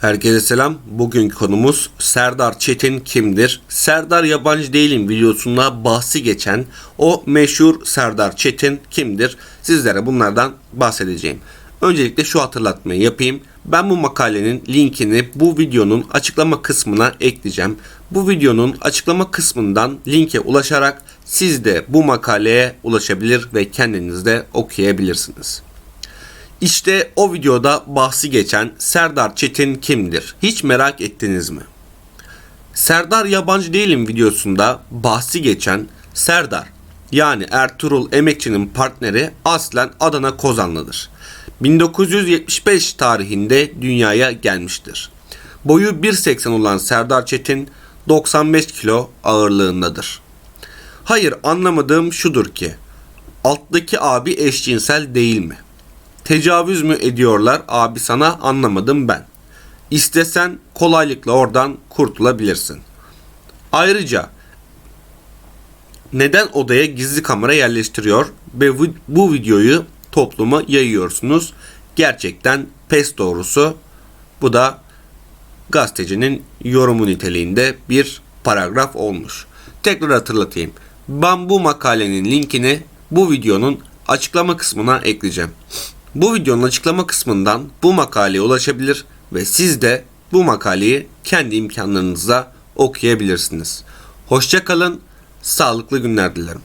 Herkese selam. Bugünkü konumuz Serdar Çetin kimdir? Serdar yabancı değilim videosunda bahsi geçen o meşhur Serdar Çetin kimdir? Sizlere bunlardan bahsedeceğim. Öncelikle şu hatırlatmayı yapayım. Ben bu makalenin linkini bu videonun açıklama kısmına ekleyeceğim. Bu videonun açıklama kısmından linke ulaşarak siz de bu makaleye ulaşabilir ve kendiniz de okuyabilirsiniz. İşte o videoda bahsi geçen Serdar Çetin kimdir? Hiç merak ettiniz mi? Serdar Yabancı Değilim videosunda bahsi geçen Serdar yani Ertuğrul Emekçi'nin partneri aslen Adana Kozanlıdır. 1975 tarihinde dünyaya gelmiştir. Boyu 1.80 olan Serdar Çetin 95 kilo ağırlığındadır. Hayır anlamadığım şudur ki alttaki abi eşcinsel değil mi? Tecavüz mü ediyorlar abi sana anlamadım ben. İstesen kolaylıkla oradan kurtulabilirsin. Ayrıca neden odaya gizli kamera yerleştiriyor ve bu- videoyu topluma yayıyorsunuz? Gerçekten pes doğrusu. Bu da gazetecinin yorumu niteliğinde bir paragraf olmuş. Tekrar hatırlatayım. Ben bu makalenin linkini bu videonun açıklama kısmına ekleyeceğim. Bu videonun açıklama kısmından bu makaleye ulaşabilir ve siz de bu makaleyi kendi imkanlarınızla okuyabilirsiniz. Hoşça kalın, sağlıklı günler dilerim.